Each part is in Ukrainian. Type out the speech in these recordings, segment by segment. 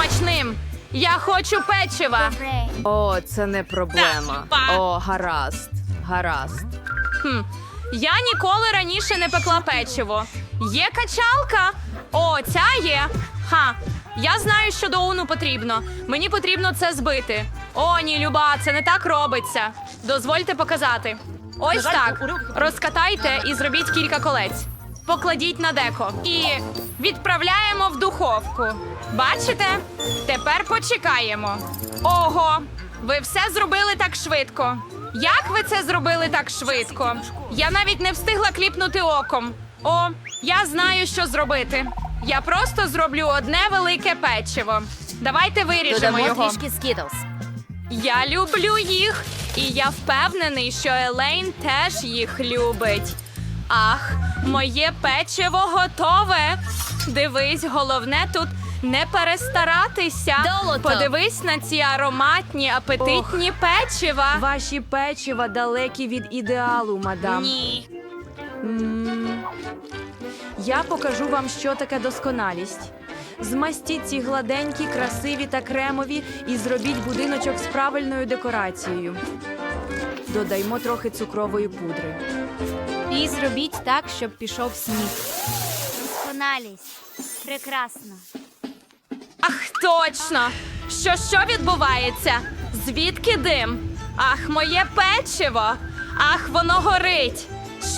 смачним. Я хочу печива. О, це не проблема. О, гаразд. Гаразд. Хм. Я ніколи раніше не пекла печиво. Є качалка? О, ця є. Ха. Я знаю, що до уну потрібно. Мені потрібно це збити. О, ні, Люба, це не так робиться. Дозвольте показати. Ось так. Розкатайте і зробіть кілька колець. Покладіть на деко і відправляємо в духовку. Бачите? Тепер почекаємо. Ого, ви все зробили так швидко. Як ви це зробили так швидко? Я навіть не встигла кліпнути оком. О, я знаю, що зробити. Я просто зроблю одне велике печиво. Давайте виріжемо Додамо його. трішки. Я люблю їх, і я впевнений, що Елейн теж їх любить. Ах, моє печиво готове. Дивись, головне тут не перестаратися. Долото. Подивись на ці ароматні, апетитні печива. Ваші печива далекі від ідеалу, мадам. Ні. М, Я покажу вам, що таке досконалість. Змастіть ці гладенькі, красиві та кремові і зробіть будиночок з правильною декорацією. Додаймо трохи цукрової пудри. І зробіть так, щоб пішов сніг. Досконалість. Прекрасно. Ах, точно! Що що відбувається? Звідки дим? Ах, моє печиво! Ах, воно горить!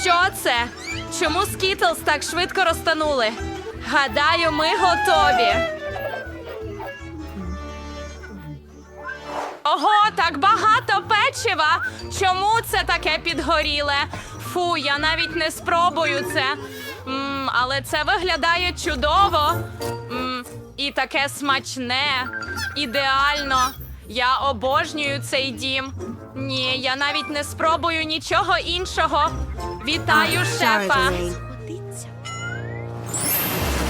Що це? Чому скітлс так швидко розтанули? Гадаю, ми готові. Ого, так багато печива! Чому це таке підгоріле? Фу, я навіть не спробую це. М, але це виглядає чудово. М, і таке смачне, ідеально. Я обожнюю цей дім. Ні, я навіть не спробую нічого іншого. Вітаю, шефа.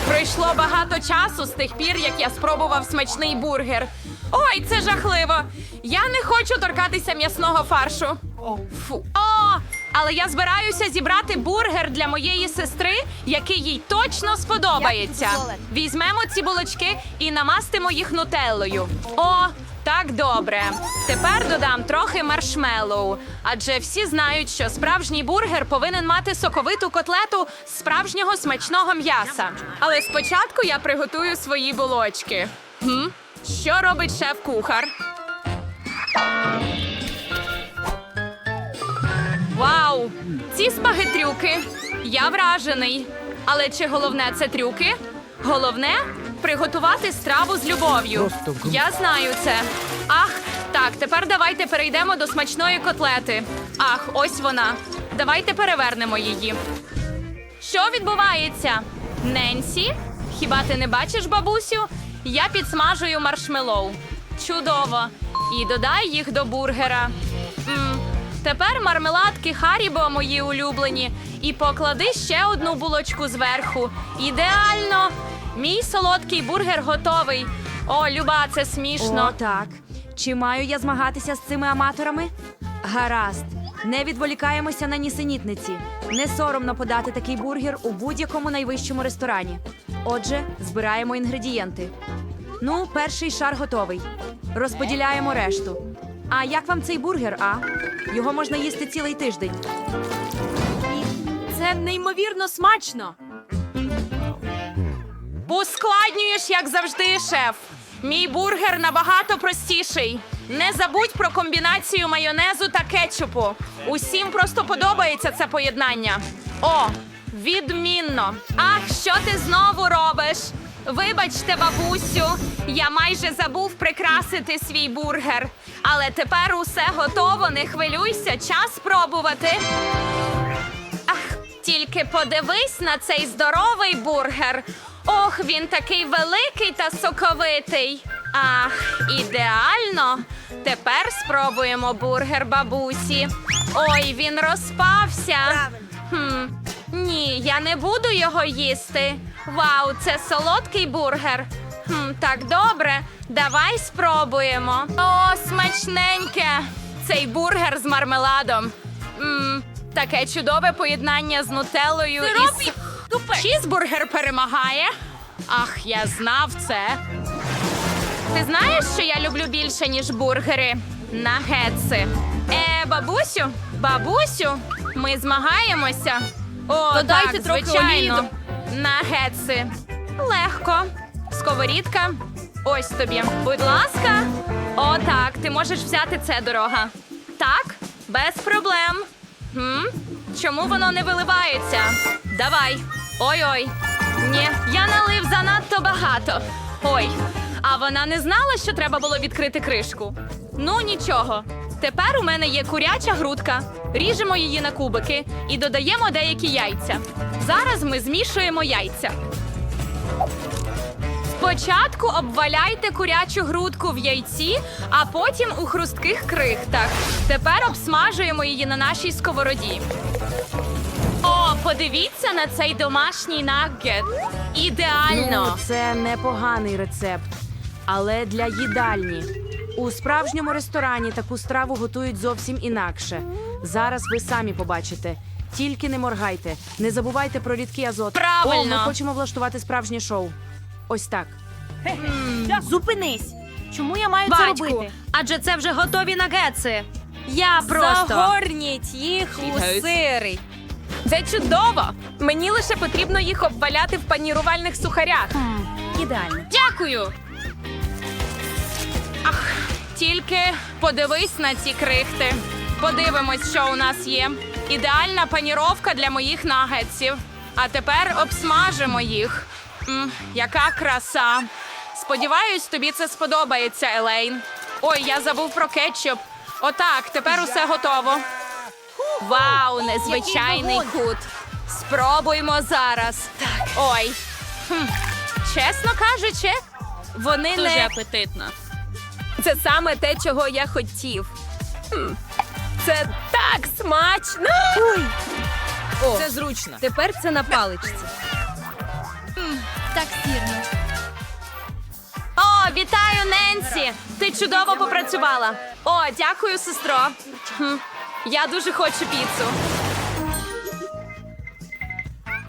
Пройшло багато часу з тих пір, як я спробував смачний бургер. Ой, це жахливо. Я не хочу торкатися м'ясного фаршу. Фу. Але я збираюся зібрати бургер для моєї сестри, який їй точно сподобається. Візьмемо ці булочки і намастимо їх нутеллою. О, так добре. Тепер додам трохи маршмеллоу. Адже всі знають, що справжній бургер повинен мати соковиту котлету з справжнього смачного м'яса. Але спочатку я приготую свої булочки. Хм? Що робить шеф-кухар? Вау! Ці спагетрюки! Я вражений. Але чи головне це трюки? Головне приготувати страву з любов'ю. Я знаю це. Ах, так, тепер давайте перейдемо до смачної котлети. Ах, ось вона. Давайте перевернемо її. Що відбувається? Ненсі? Хіба ти не бачиш, бабусю? Я підсмажую маршмеллоу. Чудово. І додай їх до бургера. Тепер мармеладки Харібо мої улюблені. І поклади ще одну булочку зверху. Ідеально! Мій солодкий бургер готовий. О, Люба, це смішно. О, так. Чи маю я змагатися з цими аматорами? Гаразд. Не відволікаємося на нісенітниці. Не соромно подати такий бургер у будь-якому найвищому ресторані. Отже, збираємо інгредієнти. Ну, перший шар готовий. Розподіляємо решту. А як вам цей бургер, а? Його можна їсти цілий тиждень. Це неймовірно смачно. Ускладнюєш, як завжди, шеф. Мій бургер набагато простіший. Не забудь про комбінацію майонезу та кетчупу. Усім просто подобається це поєднання. О, відмінно. Ах, що ти знову робиш? Вибачте, бабусю, я майже забув прикрасити свій бургер. Але тепер усе готово, не хвилюйся, час спробувати. Ах, тільки подивись на цей здоровий бургер. Ох, він такий великий та соковитий. Ах, ідеально. Тепер спробуємо бургер бабусі. Ой, він розпався. Хм, ні, я не буду його їсти. Вау, це солодкий бургер. Хм, так добре, давай спробуємо. О, смачненьке! Цей бургер з мармеладом. М, таке чудове поєднання з нутеллою і з... Чізбургер перемагає. Ах, я знав це. Ти знаєш, що я люблю більше, ніж бургери? Нагетси. Е, бабусю, бабусю, ми змагаємося. О, Додайте так, трохи звичайно. олії Нагетси. Легко. Сковорідка. Ось тобі. Будь ласка. О, так, ти можеш взяти це дорога. Так, без проблем. М? Чому воно не виливається? Давай. Ой-ой. Ні, я налив занадто багато. Ой, а вона не знала, що треба було відкрити кришку. Ну нічого. Тепер у мене є куряча грудка. Ріжемо її на кубики і додаємо деякі яйця. Зараз ми змішуємо яйця. Спочатку обваляйте курячу грудку в яйці, а потім у хрустких крихтах. Тепер обсмажуємо її на нашій сковороді. О, подивіться на цей домашній наггет. Ідеально. Ну, це непоганий рецепт, але для їдальні. У справжньому ресторані таку страву готують зовсім інакше. Зараз ви самі побачите. Тільки не моргайте, не забувайте про рідкий азот. Правильно. О, ми хочемо влаштувати справжнє шоу. Ось так. Зупинись. Чому я маю це Батьку, робити? адже це вже готові нагетси. Я просто Загорніть їх у сири. Це чудово. Мені лише потрібно їх обваляти в панірувальних сухарях. Ідеально. Дякую. Тільки подивись на ці крихти. Подивимось, що у нас є. Ідеальна паніровка для моїх нагетсів. А тепер обсмажимо їх. М, яка краса. Сподіваюсь, тобі це сподобається, Елейн. Ой, я забув про кетчуп. Отак, тепер усе готово. Вау, незвичайний кут. Спробуймо зараз. Так. Ой. Хм. Чесно кажучи, вони Дуже не апетитно. Це саме те, чого я хотів. Хм. Це так смачно. Це зручно. Тепер це на паличці. Так сірно. О, вітаю, Ненсі! Ти чудово попрацювала. О, дякую, сестро. Хм. Я дуже хочу піцу.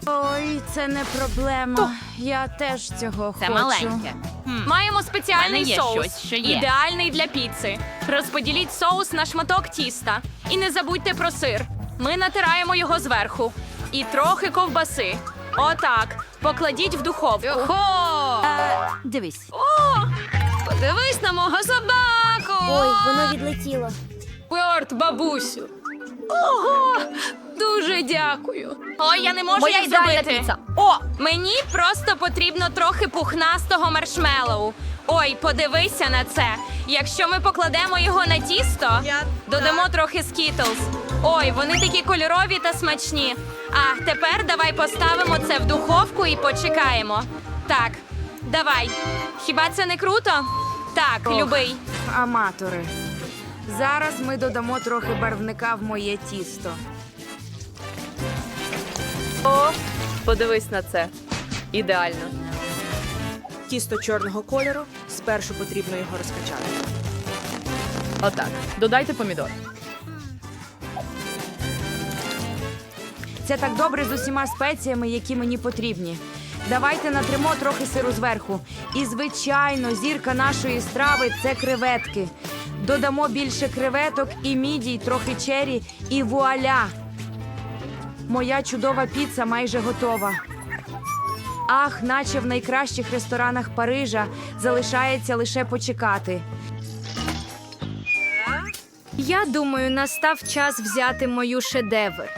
ой, це не проблема. Я теж цього Це хочу. маленьке. Маємо спеціальний мене є соус, щось, що є. ідеальний для піци. Розподіліть соус на шматок тіста. І не забудьте про сир. Ми натираємо його зверху. І трохи ковбаси. Отак. Покладіть в духовку. Хо! Е, дивись. О, подивись на мого собаку. Ой, воно відлетіло. Порт, бабусю. Ого, дуже дякую. Ой, я не можу Моя їх ідеальна зробити. піца. О, мені просто потрібно трохи пухнастого маршмеллоу. Ой, подивися на це. Якщо ми покладемо його на тісто, додамо трохи скітлз. Ой, вони такі кольорові та смачні. А тепер давай поставимо це в духовку і почекаємо. Так, давай. Хіба це не круто? Так, Ох. любий. Аматори. Зараз ми додамо трохи барвника в моє тісто. О, подивись на це. Ідеально. Тісто чорного кольору. Спершу потрібно його розкачати. Отак. Додайте помідор. Це так добре з усіма спеціями, які мені потрібні. Давайте натримо трохи сиру зверху. І, звичайно, зірка нашої страви це креветки. Додамо більше креветок і мідій, трохи чері, і вуаля! Моя чудова піца майже готова. Ах, наче в найкращих ресторанах Парижа залишається лише почекати. Я думаю, настав час взяти мою шедевр.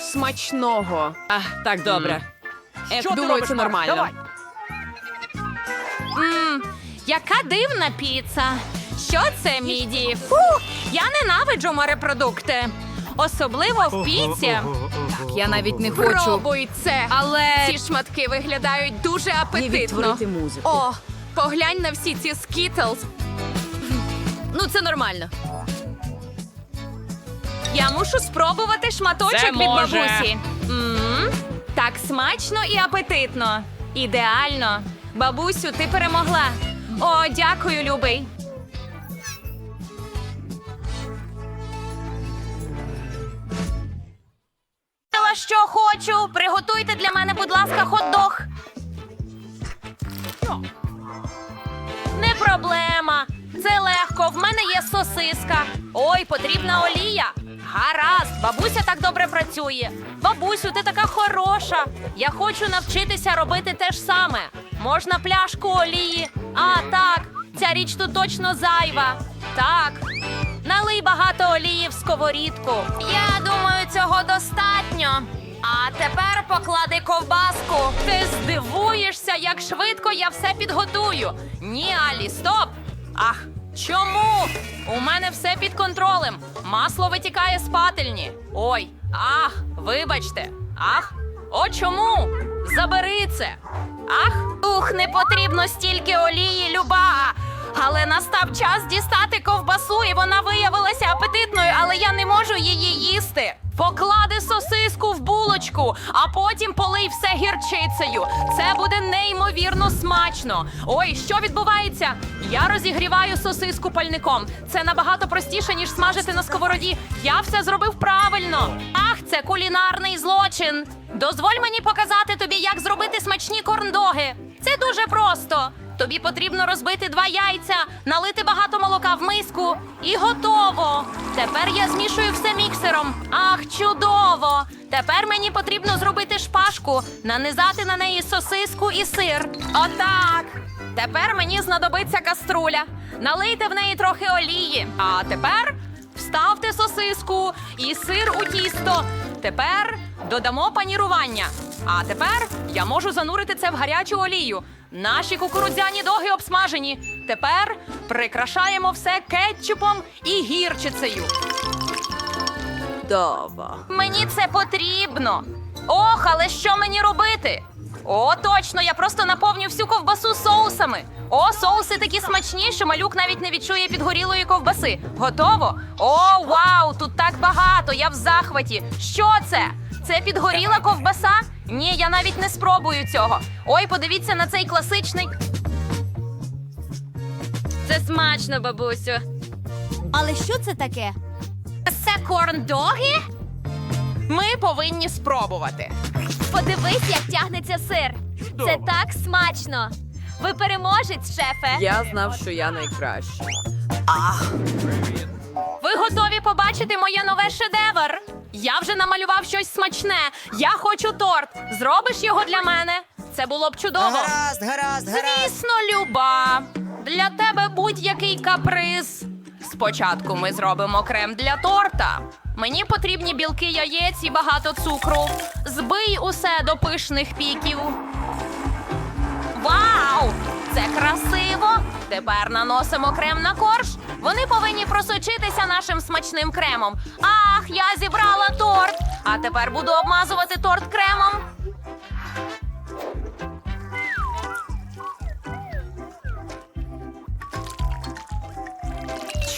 Смачного. А, так, добре. Що Думаю, ти робиш, це Марк? нормально. Давай. Мм, яка дивна піца. Що це, міді? Фу, я ненавиджу морепродукти. Особливо в піці. Я навіть не хочу. Пробуй це. Але Ці шматки виглядають дуже апетитно. музику. О, поглянь на всі ці скітлз. Ну, це нормально. Я мушу спробувати шматочок Це від може. бабусі. м так смачно і апетитно. Ідеально. Бабусю, ти перемогла. О, дякую, любий. Що хочу. Приготуйте для мене, будь ласка, хот-дог. проблема. Це легко. В мене є сосиска. Ой, потрібна олія. Гаразд, бабуся так добре працює. Бабусю, ти така хороша. Я хочу навчитися робити те ж саме. Можна пляшку олії. А, так, ця річ тут точно зайва. Так. Налий багато олії в сковорідку. Я цього достатньо. А тепер поклади ковбаску. Ти здивуєшся, як швидко я все підготую. Ні, Алі, стоп! Ах, чому? У мене все під контролем. Масло витікає з пательні. Ой, ах, вибачте. Ах, о чому? Забери це. Ах, ух, не потрібно стільки олії, люба. Але настав час дістати ковбасу, і вона виявилася апетитною, але я не можу її їсти. Поклади сосиску в булочку, а потім полий все гірчицею. Це буде неймовірно смачно. Ой, що відбувається? Я розігріваю сосиску пальником. Це набагато простіше, ніж смажити на сковороді. Я все зробив правильно. Ах, це кулінарний злочин. Дозволь мені показати тобі, як зробити смачні корндоги. Це дуже просто. Тобі потрібно розбити два яйця, налити багато молока в миску і готово. Тепер я змішую все міксером. Ах, чудово! Тепер мені потрібно зробити шпажку, нанизати на неї сосиску і сир. Отак. Тепер мені знадобиться каструля. Налийте в неї трохи олії. А тепер вставте сосиску і сир у тісто. Тепер додамо панірування. А тепер я можу занурити це в гарячу олію. Наші кукурудзяні доги обсмажені. Тепер прикрашаємо все кетчупом і гірчицею. Дово. Мені це потрібно. Ох, але що мені робити? О, точно, я просто наповню всю ковбасу соусами. О, соуси такі смачні, що малюк навіть не відчує підгорілої ковбаси. Готово? О, вау! Тут так багато! Я в захваті. Що це? Це підгоріла ковбаса? Ні, я навіть не спробую цього. Ой, подивіться на цей класичний. Це смачно, бабусю. Але що це таке? Це корндоги? Ми повинні спробувати. Подивись, як тягнеться сир. Це так смачно. Ви переможець, шефе. Я знав, що я найкращий. Ви готові побачити моє нове шедевр? Я вже намалював щось смачне. Я хочу торт. Зробиш його для мене? Це було б чудово. Гаразд, гаразд, гаразд. Звісно, люба. Для тебе будь-який каприз. Спочатку ми зробимо крем для торта. Мені потрібні білки яєць і багато цукру. Збий усе до пишних піків. Вау! Тепер наносимо крем на корж. Вони повинні просочитися нашим смачним кремом. Ах, я зібрала торт! А тепер буду обмазувати торт кремом.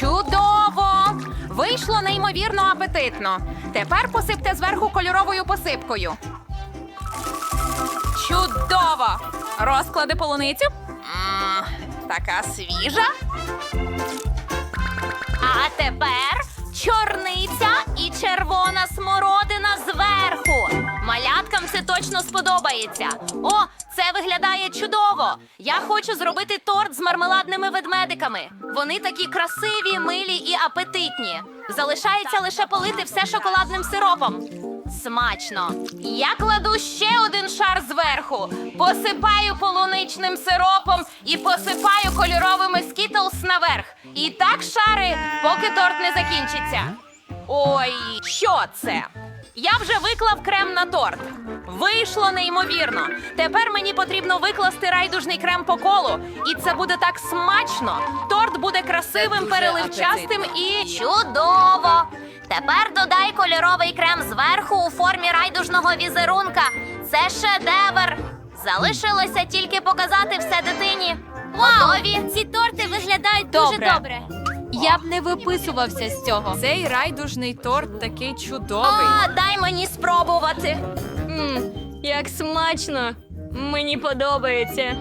Чудово! Вийшло неймовірно апетитно. Тепер посипте зверху кольоровою посипкою. Чудово! Розклади полуницю. Така свіжа. А тепер чорниця і червона смородина зверху. Маляткам це точно сподобається. О, це виглядає чудово. Я хочу зробити торт з мармеладними ведмедиками. Вони такі красиві, милі і апетитні. Залишається лише полити все шоколадним сиропом. Смачно. Я кладу ще один шар зверху, посипаю полуничним сиропом і посипаю кольоровими скітлс наверх. І так шари, поки торт не закінчиться. Ой, що це? Я вже виклав крем на торт. Вийшло неймовірно. Тепер мені потрібно викласти райдужний крем по колу. І це буде так смачно. Торт буде красивим, переливчастим і чудово. Тепер додай кольоровий крем зверху у формі райдужного візерунка. Це шедевр. Залишилося тільки показати все дитині. Готові? Ці торти виглядають Добре. дуже добре. Я б не виписувався з цього. Цей райдужний торт такий чудовий. А, дай мені спробувати. Мм, як смачно. Мені подобається.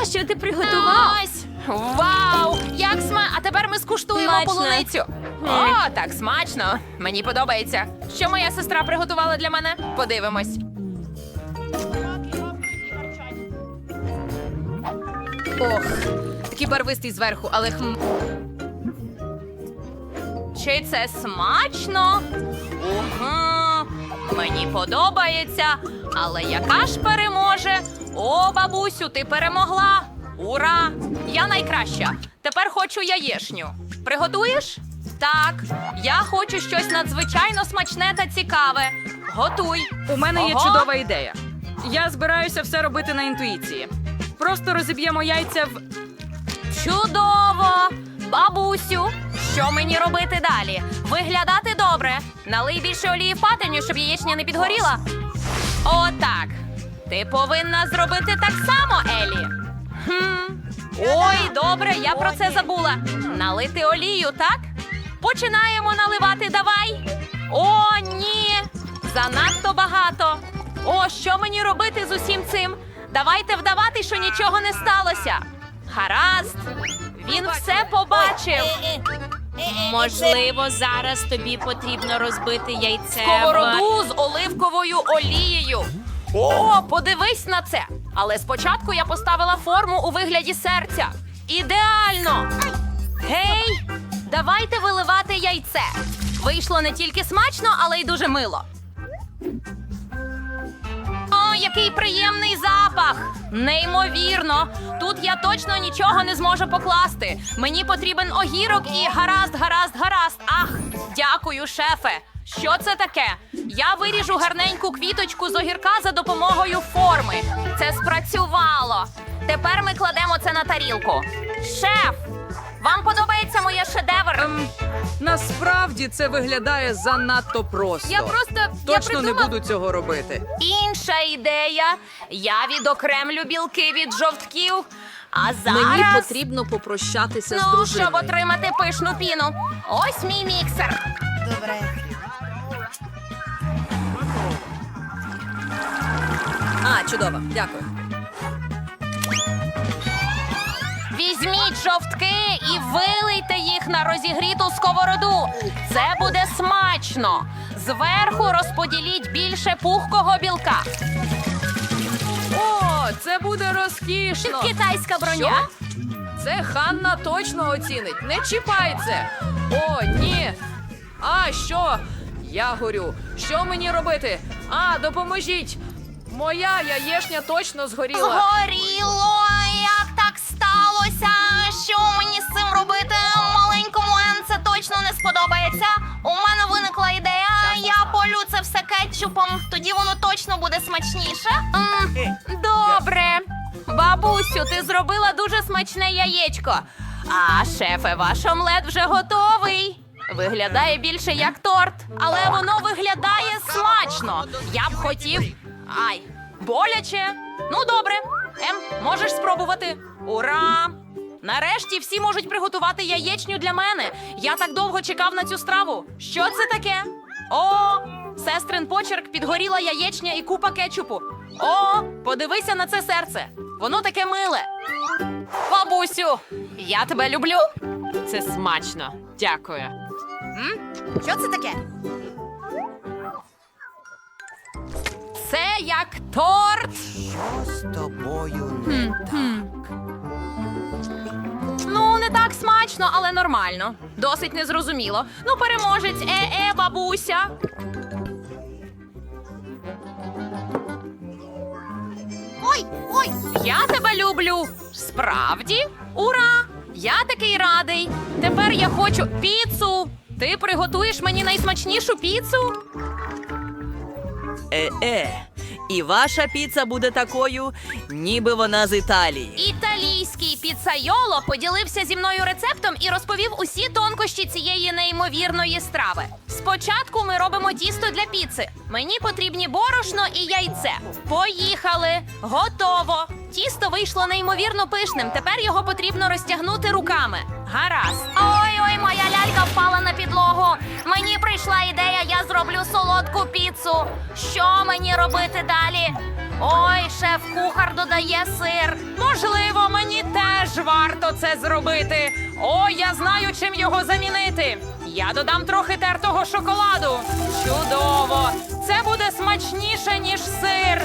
А що ти приготував? Ось! Вау! Як сма... А тепер ми скуштуємо Смачно. полуницю. О, так смачно. Мені подобається. Що моя сестра приготувала для мене? Подивимось. Ох, такий барвистий зверху, але хм. Чи це смачно? Угу. Мені подобається. Але яка ж переможе? О, бабусю, ти перемогла! Ура! Я найкраща. Тепер хочу яєшню. Приготуєш? Так, я хочу щось надзвичайно смачне та цікаве. Готуй. У мене є Ого. чудова ідея. Я збираюся все робити на інтуїції. Просто розіб'ємо яйця в. Чудово! Бабусю, що мені робити далі? Виглядати добре. Налий більше олії в пательню, щоб яєчня не підгоріла. Отак. Ти повинна зробити так само, Елі. Хм. Ой, добре, я про це забула. Налити олію, так? Починаємо наливати, давай. О, ні! Занадто багато. О, що мені робити з усім цим? Давайте вдавати, що нічого не сталося. Гаразд. Він все побачив. Можливо, зараз тобі потрібно розбити яйце. в- Сковороду з оливковою олією. О, подивись на це. Але спочатку я поставила форму у вигляді серця. Ідеально! Гей, давайте виливати яйце. Вийшло не тільки смачно, але й дуже мило. О, який приємний запах! Неймовірно! Тут я точно нічого не зможу покласти. Мені потрібен огірок і гаразд, гаразд, гаразд. Ах, дякую, шефе. Що це таке? Я виріжу гарненьку квіточку з огірка за допомогою форми. Це спрацювало. Тепер ми кладемо це на тарілку. Шеф! Вам подобається моє шедевр? Ем, насправді це виглядає занадто просто. Я просто я точно не буду цього робити. Інша ідея. Я відокремлю білки від жовтків. А зараз Мені потрібно попрощатися з ну, щоб отримати пишну піну. Ось мій міксер. А, чудово, дякую. Візьміть жовтки і вилийте їх на розігріту сковороду. Це буде смачно. Зверху розподіліть більше пухкого білка. О, це буде розкішно. Китайська броня. Це Ханна точно оцінить. Не чіпай це. О, ні. А що? Я горю. Що мені робити? А, допоможіть. Моя яєшня точно згоріла. Горіло, як так сталося? Що мені з цим робити? Маленькому Ен це точно не сподобається. У мене виникла ідея. Я полю це все кетчупом. Тоді воно точно буде смачніше. М, Добре. Бабусю, ти зробила дуже смачне яєчко. А шефе, ваш омлет вже готовий. Виглядає більше як торт, але воно виглядає смачно. Я б хотів. Ай, боляче. Ну, добре. Ем, можеш спробувати. Ура! Нарешті всі можуть приготувати яєчню для мене. Я так довго чекав на цю страву. Що це таке? О, сестрин почерк, підгоріла яєчня і купа кетчупу. О, подивися на це серце. Воно таке миле. Бабусю, я тебе люблю. Це смачно. Дякую. Що це таке? Це як торт. Що З тобою не так? Ну, не так смачно, але нормально. Досить незрозуміло. Ну, переможець, е-е, бабуся. Ой, ой, я тебе люблю. Справді? Ура! Я такий радий. Тепер я хочу піцу. Ти приготуєш мені найсмачнішу піцу? Е-е, і ваша піца буде такою, ніби вона з Італії. Італійський піцайоло поділився зі мною рецептом і розповів усі тонкощі цієї неймовірної страви. Спочатку ми робимо тісто для піци. Мені потрібні борошно і яйце. Поїхали! Готово! Тісто вийшло неймовірно пишним. Тепер його потрібно розтягнути руками. Гаразд. Ой, ой, моя лялька впала на підлогу. Мені прийшла ідея, я зроблю солодку піцу. Що мені робити далі? Ой, шеф-кухар додає сир. Можливо, мені теж варто це зробити. О, я знаю, чим його замінити. Я додам трохи тертого шоколаду. Чудово! Це буде смачніше, ніж сир.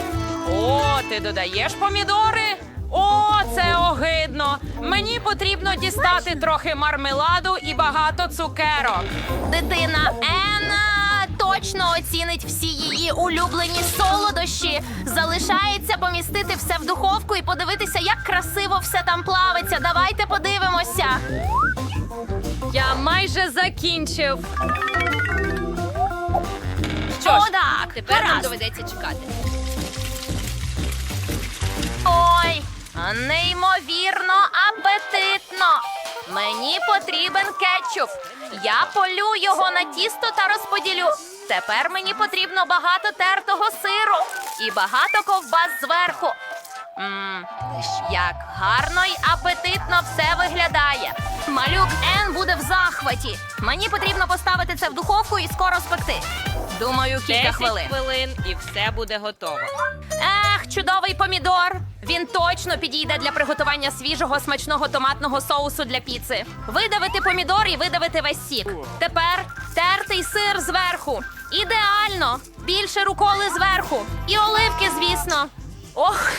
О, ти додаєш помідори? О, це огидно. Мені потрібно дістати трохи мармеладу і багато цукерок. Дитина Енна точно оцінить всі її улюблені солодощі. Залишається помістити все в духовку і подивитися, як красиво все там плавиться. Давайте подивимося. Я майже закінчив. О, так, Тепер нам гаразд. доведеться чекати. Неймовірно апетитно. Мені потрібен кетчуп. Я полю його на тісто та розподілю. Тепер мені потрібно багато тертого сиру і багато ковбас зверху. Мм, як гарно й апетитно все виглядає. Малюк Ен буде в захваті. Мені потрібно поставити це в духовку і скоро спекти. Думаю, кілька 10 хвилин. хвилин і все буде готово. Ех, чудовий помідор. Він точно підійде для приготування свіжого смачного томатного соусу для піци. Видавити помідор і видавити весь сік. Тепер тертий сир зверху. Ідеально! Більше руколи зверху. І оливки, звісно. Ох.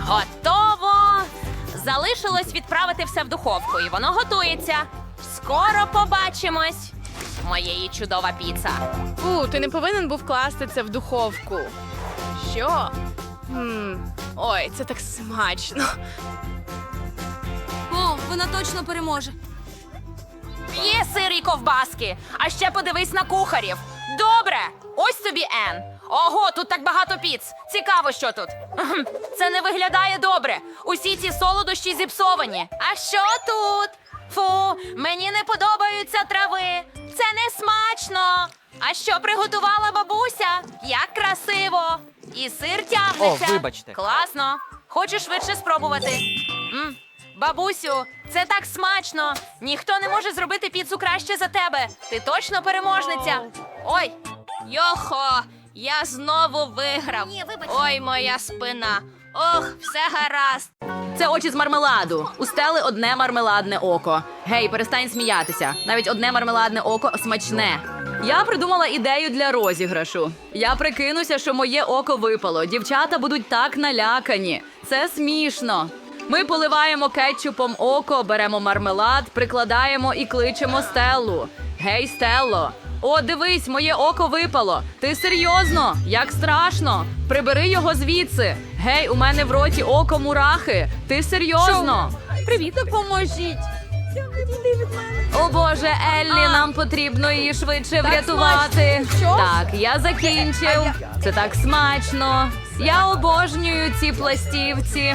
Готово! Залишилось відправити все в духовку, і воно готується. Скоро побачимось. Моєї чудова піца. У, ти не повинен був класти це в духовку. Що? Хм. Ой, це так смачно. О, вона точно переможе. Є сир і ковбаски. А ще подивись на кухарів. Добре, ось тобі Ен. Ого, тут так багато піц. Цікаво, що тут. Це не виглядає добре. Усі ці солодощі зіпсовані. А що тут? Фу, мені не подобаються трави. Це не смачно. А що приготувала бабуся? Як красиво! І сир тягнеться. О, вибачте. Класно. Хочеш швидше спробувати? м Бабусю, це так смачно. Ніхто не може зробити піцу краще за тебе. Ти точно переможниця. Ой, Йохо, я знову виграв. Ні, вибач. Ой, моя спина. Ох, все гаразд. Це очі з мармеладу. У стели одне мармеладне око. Гей, перестань сміятися. Навіть одне мармеладне око смачне. Я придумала ідею для розіграшу. Я прикинуся, що моє око випало. Дівчата будуть так налякані. Це смішно. Ми поливаємо кетчупом око, беремо мармелад, прикладаємо і кличемо Стеллу. Гей, Стелло! О, дивись, моє око випало. Ти серйозно? Як страшно? Прибери його звідси. Гей, у мене в роті око мурахи. Ти серйозно? Привіт, допоможіть. О боже, Еллі, нам потрібно її швидше врятувати. Так, я закінчив. Це так смачно. Я обожнюю ці пластівці.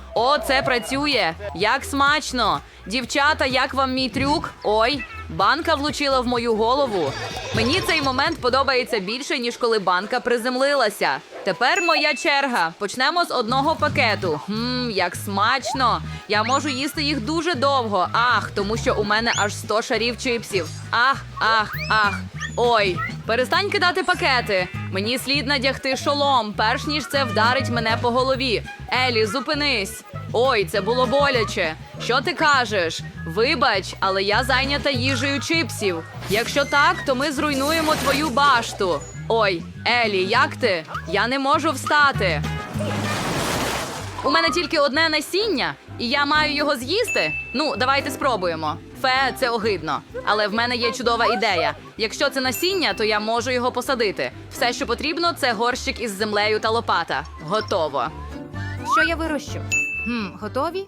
О, це працює. Як смачно. Дівчата, як вам мій трюк? Ой, банка влучила в мою голову. Мені цей момент подобається більше, ніж коли банка приземлилася. Тепер моя черга. Почнемо з одного пакету. Хм, як смачно. Я можу їсти їх дуже довго. Ах, тому що у мене аж 100 шарів чипсів. Ах, ах, ах. Ой, перестань кидати пакети. Мені слід надягти шолом, перш ніж це вдарить мене по голові. Елі, зупинись. Ой, це було боляче. Що ти кажеш? Вибач, але я зайнята їжею чипсів. Якщо так, то ми зруйнуємо твою башту. Ой, Елі, як ти? Я не можу встати. У мене тільки одне насіння, і я маю його з'їсти. Ну, давайте спробуємо. Фе, це огидно. Але в мене є чудова ідея. Якщо це насіння, то я можу його посадити. Все, що потрібно, це горщик із землею та лопата. Готово. Що я вирощу? Хм, готові?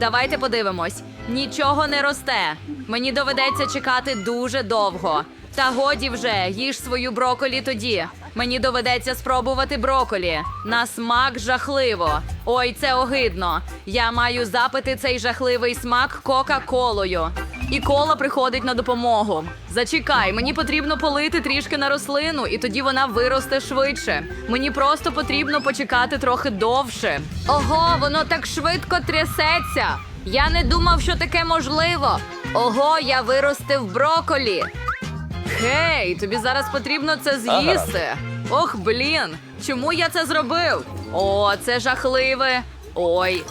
Давайте подивимось. Нічого не росте. Мені доведеться чекати дуже довго. Та годі вже, їж свою броколі тоді. Мені доведеться спробувати броколі. На смак жахливо. Ой, це огидно. Я маю запити цей жахливий смак Кока-Колою. І кола приходить на допомогу. Зачекай, мені потрібно полити трішки на рослину, і тоді вона виросте швидше. Мені просто потрібно почекати трохи довше. Ого, воно так швидко трясеться. Я не думав, що таке можливо. Ого, я виростив броколі. Гей, тобі зараз потрібно це з'їсти. Ох, блін, чому я це зробив? О, це жахливе. Ой,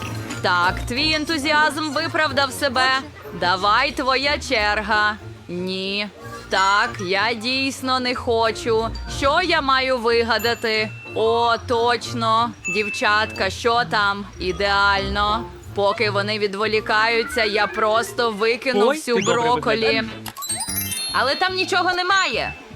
так, твій ентузіазм виправдав себе. Давай твоя черга. Ні. Так, я дійсно не хочу. Що я маю вигадати? О, точно. Дівчатка, що там? Ідеально. Поки вони відволікаються, я просто викину Ой, всю броколі. Але там нічого немає.